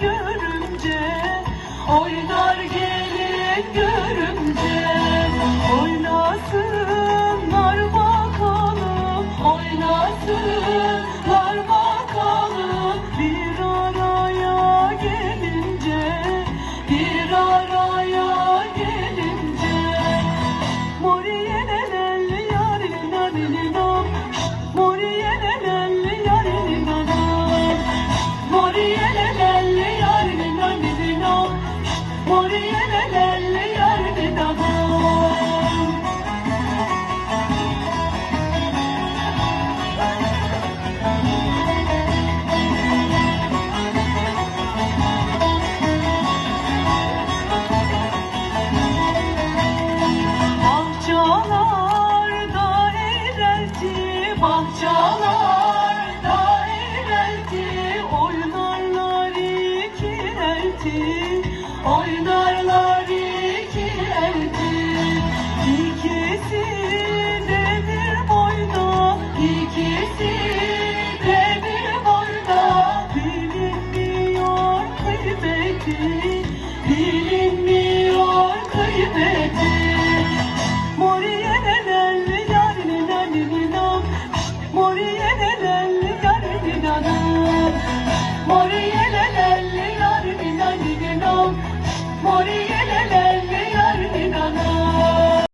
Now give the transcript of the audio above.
görünce oynar gelip görünce Bahçalarda eğrelti, oynarlar iki elti, kıymeti, bilinmiyor kıymeti. Moriye lelli yarini lelli nam Moriye lelli yarini nam Moriye lelli nam Moriye